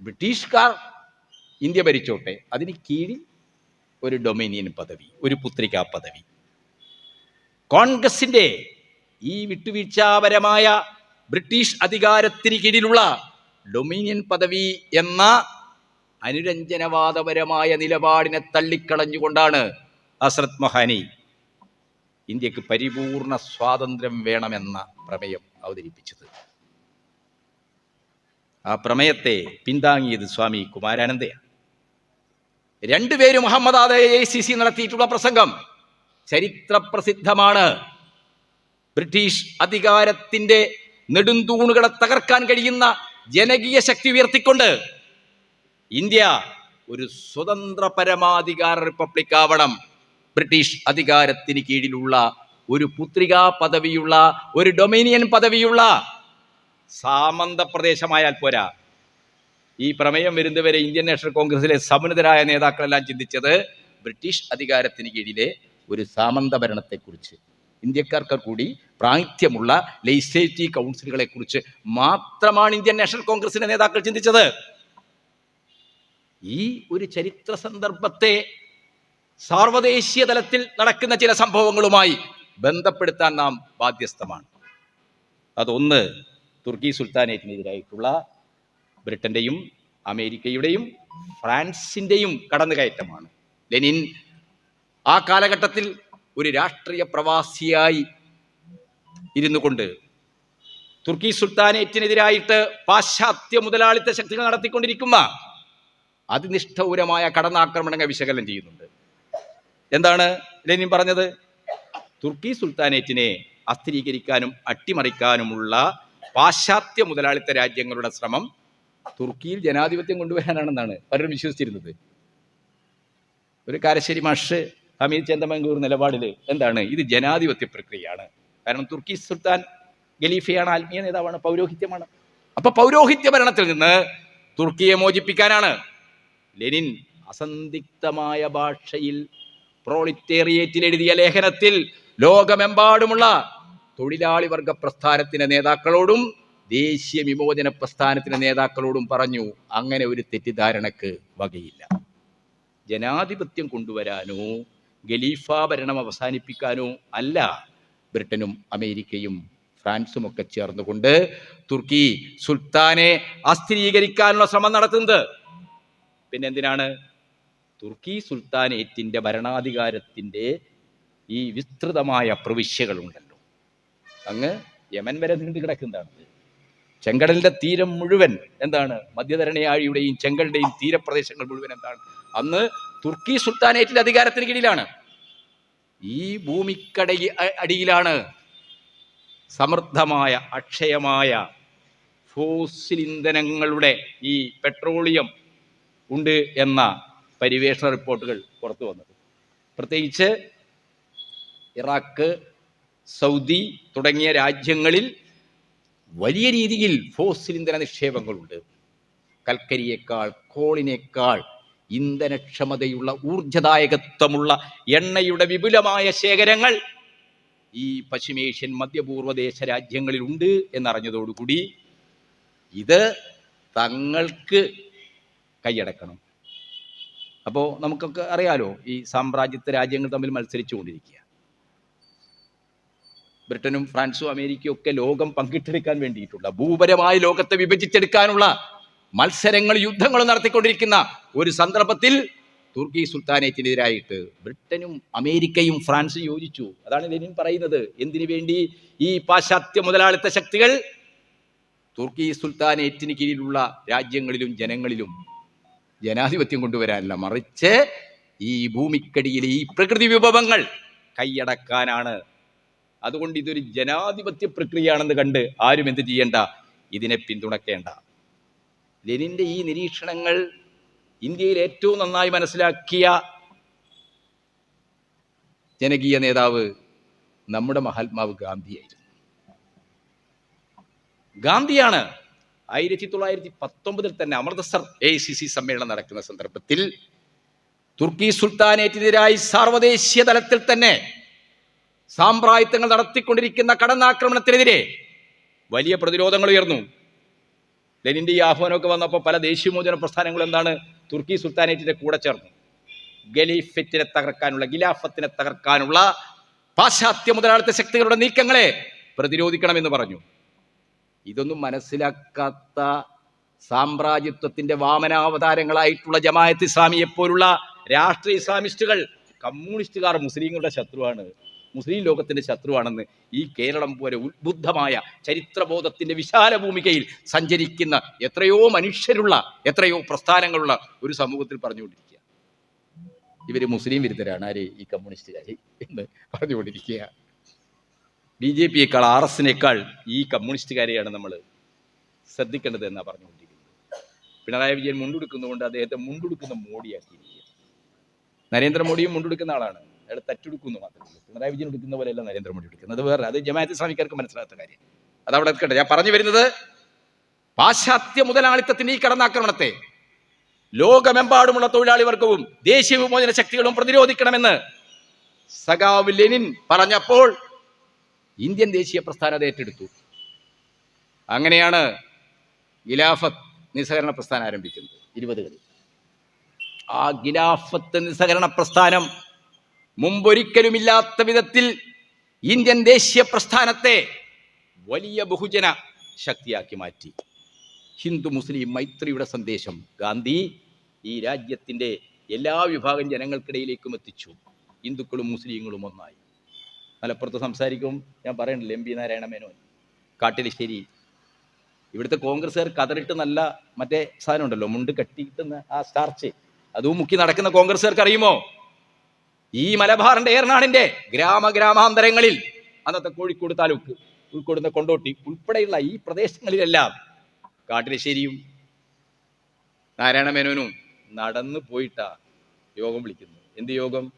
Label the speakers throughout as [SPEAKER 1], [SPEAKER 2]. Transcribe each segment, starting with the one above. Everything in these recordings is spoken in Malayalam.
[SPEAKER 1] ബ്രിട്ടീഷുകാർ ഇന്ത്യ ഭരിച്ചോട്ടെ അതിന് കീഴിൽ ഒരു ഡൊമിനിയൻ പദവി ഒരു പുത്രികാ പദവി. കോൺഗ്രസിന്റെ ഈ വിട്ടുവീഴ്ചാപരമായ ബ്രിട്ടീഷ് അധികാരത്തിന് കീഴിലുള്ള ഡൊമിനിയൻ പദവി എന്ന അനുരഞ്ജനവാദപരമായ നിലപാടിനെ തള്ളിക്കളഞ്ഞുകൊണ്ടാണ് അസ്രത് മഹാനി ഇന്ത്യയ്ക്ക് പരിപൂർണ സ്വാതന്ത്ര്യം വേണമെന്ന പ്രമേയം അവതരിപ്പിച്ചത്. ആ പ്രമേയത്തെ പിന്താങ്ങിയത് സ്വാമി കുമാരാനന്ദയാണ്. രണ്ടുപേരും മുഹമ്മദ് എ സി സി നടത്തിയിട്ടുള്ള പ്രസംഗം. ചരിത്രപ്രസിദ്ധമാണ്. ബ്രിട്ടീഷ് അധികാരത്തിന്റെ നെടുന്തൂണുകളെ തകർക്കാൻ കഴിയുന്ന ജനകീയ ശക്തി ഉയർത്തിക്കൊണ്ട് ഇന്ത്യ ഒരു സ്വതന്ത്ര പരമാധികാര റിപ്പബ്ലിക് ആവണം. ബ്രിട്ടീഷ് അധികാരത്തിന് കീഴിലുള്ള ഒരു പുത്രികാ പദവിയുള്ള ഒരു ഡൊമിനിയൻ പദവിയുള്ള സാമന്ത പ്രദേശമായാൽ പോരാ. ഈ പ്രമേയം വരുന്നവരെ ഇന്ത്യൻ നാഷണൽ കോൺഗ്രസിലെ സമുന്നതരായ നേതാക്കളെല്ലാം ചിന്തിച്ചത് ബ്രിട്ടീഷ് അധികാരത്തിന് കീഴിലെ ഒരു സാമന്ത ഭരണത്തെക്കുറിച്ച് ഇന്ത്യക്കാർക്ക് കൂടി പ്രാതിഥ്യമുള്ള ലെജിസ്ലേറ്റീവ് കൗൺസിലുകളെ കുറിച്ച് മാത്രമാണ് ഇന്ത്യൻ നാഷണൽ കോൺഗ്രസിന്റെ നേതാക്കൾ ചിന്തിച്ചത്. ഈ ഒരു ചരിത്ര സന്ദർഭത്തെ സാർവദേശീയ തലത്തിൽ നടക്കുന്ന ചില സംഭവങ്ങളുമായി ബന്ധപ്പെടുത്താൻ നാം ബാധ്യസ്ഥമാണ്. അതൊന്ന് തുർക്കി സുൽത്താനേറ്റിനെതിരായിട്ടുള്ള ബ്രിട്ടന്റെയും അമേരിക്കയുടെയും ഫ്രാൻസിന്റെയും കടന്നുകയറ്റമാണ്. ലെനിൻ ആ കാലഘട്ടത്തിൽ ഒരു രാഷ്ട്രീയ പ്രവാസിയായി ഇരുന്നു കൊണ്ട് തുർക്കി സുൽത്താനേറ്റിനെതിരായിട്ട് പാശ്ചാത്യ മുതലാളിത്ത ശക്തികൾ നടത്തിക്കൊണ്ടിരിക്കുന്ന അതിനിഷ്ഠൂരമായ കടന്നാക്രമണങ്ങൾ വിശകലനം ചെയ്യുന്നുണ്ട്. എന്താണ് ലെനിൻ പറഞ്ഞത്? തുർക്കി സുൽത്താനേറ്റിനെ അസ്ഥിരീകരിക്കാനും അട്ടിമറിക്കാനുമുള്ള പാശ്ചാത്യ മുതലാളിത്ത രാജ്യങ്ങളുടെ ശ്രമം തുർക്കിയിൽ ജനാധിപത്യം കൊണ്ടുവരാനാണെന്നാണ് പലരും വിശ്വസിച്ചിരുന്നത്. ഒരു കാരശ്ശേരി മാഷ് ഹമീദ് ചന്ദമംഗൂർ നിലപാടിൽ എന്താണ്? ഇത് ജനാധിപത്യ പ്രക്രിയയാണ്. കാരണം തുർക്കി സുൽത്താൻ ഗലീഫയാണ് ആത്മീയ നേതാവാണ് പൗരോഹിത്യമാണ്. അപ്പൊ പൗരോഹിത്യ ഭരണത്തിൽ നിന്ന് തുർക്കിയെ മോചിപ്പിക്കാനാണ് ലെനിൻ അസന്ധിഗ്ധമായ ഭാഷയിൽ പ്രോളിറ്റേറിയേറ്റിൽ എഴുതിയ ലേഖനത്തിൽ ലോകമെമ്പാടുമുള്ള തൊഴിലാളി വർഗ പ്രസ്ഥാനത്തിന്റെ നേതാക്കളോടും ദേശീയ വിമോചന പ്രസ്ഥാനത്തിന്റെ നേതാക്കളോടും പറഞ്ഞു അങ്ങനെ ഒരു തെറ്റിദ്ധാരണക്ക് വകയില്ല. ജനാധിപത്യം കൊണ്ടുവരാനോ ഖലീഫ ഭരണം അവസാനിപ്പിക്കാനോ അല്ല ബ്രിട്ടനും അമേരിക്കയും ഫ്രാൻസും ഒക്കെ ചേർന്നുകൊണ്ട് തുർക്കി സുൽത്താനെ അസ്ഥിരീകരിക്കാനുള്ള ശ്രമം നടത്തുന്നത്. പിന്നെ എന്തിനാണ് തുർക്കി സുൽത്താനേറ്റിന്റെ ഭരണാധികാരത്തിന്റെ ഈ വിസ്തൃതമായ പ്രവിശ്യകളുണ്ടല്ലോ. അങ്ങ് യമൻ വരെ നീണ്ടു കിടക്കുന്നതാണ്. ചെങ്കടലിന്റെ തീരം മുഴുവൻ എന്താണ്? മധ്യധരണയാഴിയുടെയും ചെങ്കലിന്റെയും തീരപ്രദേശങ്ങൾ മുഴുവൻ എന്താണ്? അന്ന് തുർക്കി സുൽത്താനേറ്റിന്റെ അധികാരത്തിന് കീഴിലാണ്. ഈ ഭൂമിക്കട അടിയിലാണ് സമൃദ്ധമായ അക്ഷയമായ ഫോസിൽ ഇന്ധനങ്ങളുടെ ഈ പെട്രോളിയം ഉണ്ട് എന്ന പരിവേഷണ റിപ്പോർട്ടുകൾ പുറത്തു വന്നത്. പ്രത്യേകിച്ച് ഇറാഖ് സൗദി തുടങ്ങിയ രാജ്യങ്ങളിൽ വലിയ രീതിയിൽ ഫോസിൽ ഇന്ധന നിക്ഷേപങ്ങളുണ്ട്. കൽക്കരിയേക്കാൾ കോളിനേക്കാൾ ഇന്ധനക്ഷമതയുള്ള ഊർജദായകത്വമുള്ള എണ്ണയുടെ വിപുലമായ ശേഖരങ്ങൾ ഈ പശ്ചിമേഷ്യൻ മധ്യപൂർവദേശ രാജ്യങ്ങളിൽ ഉണ്ട് എന്നറിഞ്ഞതോടുകൂടി ഇത് തങ്ങൾക്ക് കൈയടക്കണം. അപ്പോൾ നമുക്കൊക്കെ അറിയാലോ ഈ സാമ്രാജ്യത്വ രാജ്യങ്ങൾ തമ്മിൽ മത്സരിച്ചു കൊണ്ടിരിക്കുക ബ്രിട്ടനും ഫ്രാൻസും അമേരിക്കയും ഒക്കെ ലോകം പങ്കിട്ടെടുക്കാൻ വേണ്ടിയിട്ടുള്ള ഭൂപരമായ ലോകത്തെ വിഭജിച്ചെടുക്കാനുള്ള മത്സരങ്ങൾ യുദ്ധങ്ങൾ നടത്തിക്കൊണ്ടിരിക്കുന്ന ഒരു സന്ദർഭത്തിൽ തുർക്കി സുൽത്താനേറ്റിനെതിരായിട്ട് ബ്രിട്ടനും അമേരിക്കയും ഫ്രാൻസും യോജിച്ചു. അതാണ് ലെനിൻ പറയുന്നത്. എന്തിനു വേണ്ടി? ഈ പാശ്ചാത്യ മുതലാളിത്ത ശക്തികൾ തുർക്കി സുൽത്താനേറ്റിന് കീഴിലുള്ള രാജ്യങ്ങളിലും ജനങ്ങളിലും ജനാധിപത്യം കൊണ്ടുവരാനല്ല മറിച്ച് ഈ ഭൂമിക്കടിയിലെ ഈ പ്രകൃതി വിഭവങ്ങൾ കൈയടക്കാനാണ് അതുകൊണ്ട് ഇതൊരു ജനാധിപത്യ പ്രക്രിയയാണെന്ന് കണ്ട് ആരും എന്ത് ചെയ്യേണ്ട? ഇതിനെ പിന്തുണക്കേണ്ട. ലെനിന്റെ ഈ നിരീക്ഷണങ്ങൾ ഇന്ത്യയിൽ ഏറ്റവും നന്നായി മനസ്സിലാക്കിയ ജനകീയ നേതാവ് നമ്മുടെ മഹാത്മാവ് ഗാന്ധിയായിരുന്നു ഗാന്ധിയാണ് ആയിരത്തി തൊള്ളായിരത്തി പത്തൊമ്പതിൽ തന്നെ അമൃതസർ എ സി സി സമ്മേളനം നടക്കുന്ന സന്ദർഭത്തിൽ തുർക്കി സുൽത്താനേറ്റിനെതിരായി സാർവദേശീയ തലത്തിൽ തന്നെ സാമ്പ്രായത്വങ്ങൾ നടത്തിക്കൊണ്ടിരിക്കുന്ന കടന്നാക്രമണത്തിനെതിരെ വലിയ പ്രതിരോധങ്ങൾ ഉയർന്നു. ലെനിന്റെ ഈ ആഹ്വാനമൊക്കെ വന്നപ്പോൾ പല ദേശീയമോചന പ്രസ്ഥാനങ്ങളും എന്താണ് തുർക്കി സുൽത്താനേറ്റിന്റെ കൂടെ ചേർന്നു. ഗലീഫത്തിനെ തകർക്കാനുള്ള ഗിലാഫത്തിനെ തകർക്കാനുള്ള പാശ്ചാത്യ മുതലാളിത്ത ശക്തികളുടെ നീക്കങ്ങളെ പ്രതിരോധിക്കണമെന്ന് പറഞ്ഞു. ഇതൊന്നും മനസ്സിലാക്കാത്ത സാമ്രാജ്യത്വത്തിന്റെ വാമനാവതാരങ്ങളായിട്ടുള്ള ജമായത്ത് ഇസ്ലാമിയെ പോലുള്ള രാഷ്ട്രീയ ഇസ്ലാമിസ്റ്റുകൾ കമ്മ്യൂണിസ്റ്റുകാർ മുസ്ലിങ്ങളുടെ ശത്രുവാണ്. മുസ്ലിം ലോകത്തിന്റെ ശത്രുവാണെന്ന് ഈ കേരളം പോലെ ഉദ്ബുദ്ധമായ ചരിത്രബോധത്തിന്റെ വിശാല ഭൂമികയിൽ സഞ്ചരിക്കുന്ന എത്രയോ മനുഷ്യരുള്ള എത്രയോ പ്രസ്ഥാനങ്ങളുള്ള ഒരു സമൂഹത്തിൽ പറഞ്ഞുകൊണ്ടിരിക്കുക ഇവർ മുസ്ലിം വിരുദ്ധരാണ്. ആര്? ഈ കമ്മ്യൂണിസ്റ്റുകാർ എന്ന് പറഞ്ഞുകൊണ്ടിരിക്കുക ബി ജെ പിയേക്കാൾ ആർ എസിനേക്കാൾ ഈ കമ്മ്യൂണിസ്റ്റുകാരെയാണ് നമ്മൾ ശ്രദ്ധിക്കേണ്ടത് എന്നാണ് പറഞ്ഞുകൊണ്ടിരിക്കുന്നത്. പിണറായി വിജയൻ മുണ്ടെടുക്കുന്നതുകൊണ്ട് അദ്ദേഹത്തെ മുണ്ടെടുക്കുന്ന മോഡിയാക്കിയിരിക്കുക നരേന്ദ്രമോദിയും മുണ്ടെടുക്കുന്ന ആളാണ്. അയാൾ തറ്റെടുക്കുന്നു മാത്രമേ ഉള്ളൂ. പിണറായി വിജയൻ എടുക്കുന്ന പോലെയല്ല നരേന്ദ്രമോദി എടുക്കുന്നത്. അത് വേറെ അത് ജമാഅത്ത് ഇസ്ലാമിക്കാർക്ക് മനസ്സിലാത്ത കാര്യം. അത് അവിടെ നിൽക്കട്ടെ. ഞാൻ പറഞ്ഞു വരുന്നത് പാശ്ചാത്യ മുതലാളിത്തത്തിന്റെ ഈ കടന്നാക്രമണത്തെ ലോകമെമ്പാടുമുള്ള തൊഴിലാളി വർഗവും ദേശീയ വിമോചന ശക്തികളും പ്രതിരോധിക്കണമെന്ന് സഖാവ് ലെനിൻ പറഞ്ഞപ്പോൾ ഇന്ത്യൻ ദേശീയ പ്രസ്ഥാനം ഏറ്റെടുത്തു. അങ്ങനെയാണ് ഗിലാഫത്ത് നിസ്സഹകരണ പ്രസ്ഥാനം ആരംഭിക്കുന്നത്. ഇരുപതുകളിൽ ആ ഗിലാഫത്ത് നിസ്സഹകരണ പ്രസ്ഥാനം മുമ്പൊരിക്കലുമില്ലാത്ത വിധത്തിൽ ഇന്ത്യൻ ദേശീയ പ്രസ്ഥാനത്തെ വലിയ ബഹുജന ശക്തിയാക്കി മാറ്റി. ഹിന്ദു മുസ്ലിം മൈത്രിയുടെ സന്ദേശം ഗാന്ധി ഈ രാജ്യത്തിന്റെ എല്ലാ വിഭാഗം ജനങ്ങൾക്കിടയിലേക്കും എത്തിച്ചു. ഹിന്ദുക്കളും മുസ്ലിങ്ങളും ഒന്നായി. മലപ്പുറത്ത് സംസാരിക്കും ഞാൻ പറയണില്ല എം പി നാരായണ മേനോൻ. കാട്ടിലിശ്ശേരി. ഇവിടുത്തെ കോൺഗ്രസ്സുകാർ കതറിട്ട് നല്ല മറ്റേ സാധനം ഉണ്ടല്ലോ മുണ്ട് കെട്ടിയിട്ടുന്ന ആ സ്റ്റാർച്ച് അതും മുക്കി നടക്കുന്ന കോൺഗ്രസ്സുകാർക്ക് അറിയുമോ? ഈ മലബാറിന്റെ ഏർനാടിന്റെ ഗ്രാമ ഗ്രാമാന്തരങ്ങളിൽ അന്നത്തെ കോഴിക്കോട് താലൂക്ക് ഉൾക്കൊടുന്ന കൊണ്ടോട്ടി ഉൾപ്പെടെയുള്ള ഈ പ്രദേശങ്ങളിലെല്ലാം കാട്ടിലശ്ശേരിയും നാരായണ മേനോനും നടന്നു പോയിട്ടാ യോഗം വിളിക്കുന്നു എന്ത് യോഗം?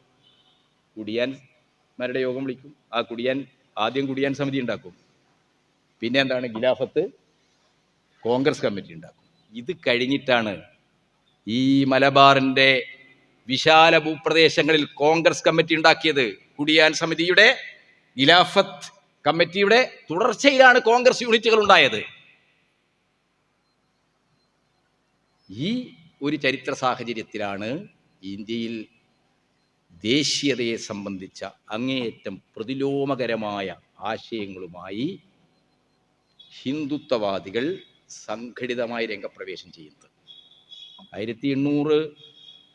[SPEAKER 1] കുടിയാൻമാരുടെ യോഗം വിളിക്കും. ആ കുടിയാൻ ആദ്യം കുടിയാൻ സമിതി ഉണ്ടാക്കും. പിന്നെ എന്താണ്? ഗിലാഫത്ത് കോൺഗ്രസ് കമ്മിറ്റി ഉണ്ടാക്കും. ഇത് കഴിഞ്ഞിട്ടാണ് ഈ മലബാറിന്റെ വിശാല ഭൂപ്രദേശങ്ങളിൽ കോൺഗ്രസ് കമ്മിറ്റി ഉണ്ടാക്കിയത് കുടിയാൻ സമിതിയുടെ ഗിലാഫത്ത് കമ്മിറ്റിയുടെ തുടർച്ചയിലാണ് കോൺഗ്രസ് യൂണിറ്റുകൾ ഉണ്ടായത്. ഈ ഒരു ചരിത്ര സാഹചര്യത്തിലാണ് ഇന്ത്യയിൽ ദേശീയതയെ സംബന്ധിച്ച അങ്ങേയറ്റം പ്രതിലോമകരമായ ആശയങ്ങളുമായി ഹിന്ദുത്വവാദികൾ സംഘടിതമായി രംഗപ്രവേശം ചെയ്യുന്നത്. ആയിരത്തി എണ്ണൂറ്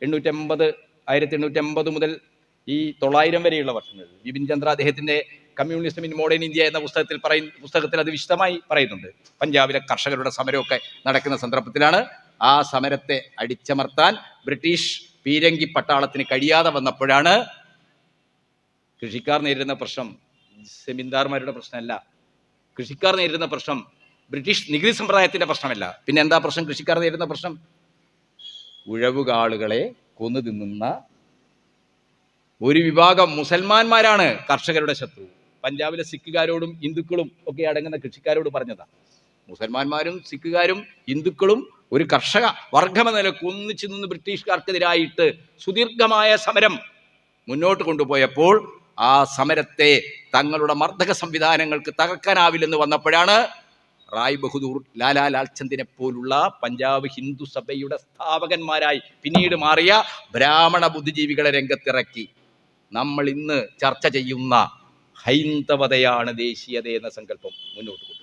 [SPEAKER 1] എണ്ണൂറ്റമ്പത് ആയിരത്തി എണ്ണൂറ്റമ്പത് മുതൽ ഈ തൊള്ളായിരം വരെയുള്ള വർഷങ്ങളിൽ വിപിൻ ചന്ദ്ര അദ്ദേഹത്തിന്റെ കമ്മ്യൂണിസം ഇൻ മോഡേൺ ഇന്ത്യ എന്ന പുസ്തകത്തിൽ പറയുന്ന പുസ്തകത്തിൽ അത് വിശദമായി പറയുന്നുണ്ട്. പഞ്ചാബിലെ കർഷകരുടെ സമരമൊക്കെ നടക്കുന്ന സന്ദർഭത്തിലാണ് ആ സമരത്തെ അടിച്ചമർത്താൻ ബ്രിട്ടീഷ് പീരങ്കി പട്ടാളത്തിന് കഴിയാതെ വന്നപ്പോഴാണ് കൃഷിക്കാർ നേരിടുന്ന പ്രശ്നം സെമിന്ദാർമാരുടെ പ്രശ്നമല്ല. കൃഷിക്കാർ നേരിടുന്ന പ്രശ്നം ബ്രിട്ടീഷ് നികുതി സമ്പ്രദായത്തിന്റെ പ്രശ്നമല്ല. പിന്നെ എന്താ പ്രശ്നം? കൃഷിക്കാർ നേരിടുന്ന പ്രശ്നം ഉഴവുകാളുകളെ കൊന്നു തിന്നുന്ന ഒരു വിഭാഗം മുസൽമാന്മാരാണ് കർഷകരുടെ ശത്രു. പഞ്ചാബിലെ സിഖുകാരോടും ഹിന്ദുക്കളും ഒക്കെ അടങ്ങുന്ന കൃഷിക്കാരോട് പറഞ്ഞതാണ് മുസൽമാന്മാരും സിഖുകാരും ഹിന്ദുക്കളും ഒരു കർഷക വർഗമെന്ന നിലയ്ക്ക് ഒന്നിച്ചു നിന്ന് ബ്രിട്ടീഷുകാർക്കെതിരായിട്ട് സുദീർഘമായ സമരം മുന്നോട്ട് കൊണ്ടുപോയപ്പോൾ ആ സമരത്തെ തങ്ങളുടെ മർദ്ദക സംവിധാനങ്ങൾക്ക് തകർക്കാനാവില്ലെന്ന് വന്നപ്പോഴാണ് റായ് ബഹദൂർ ലാലാ ലാൽചന്ദിനെ പോലുള്ള പഞ്ചാബ് ഹിന്ദു സഭയുടെ സ്ഥാപകന്മാരായി പിന്നീട് മാറിയ ബ്രാഹ്മണ ബുദ്ധിജീവികളെ രംഗത്തിറക്കി. നമ്മൾ ഇന്ന് ചർച്ച ചെയ്യുന്ന ഹൈന്ദവതയാണ് ദേശീയത എന്ന സങ്കല്പം മുന്നോട്ട്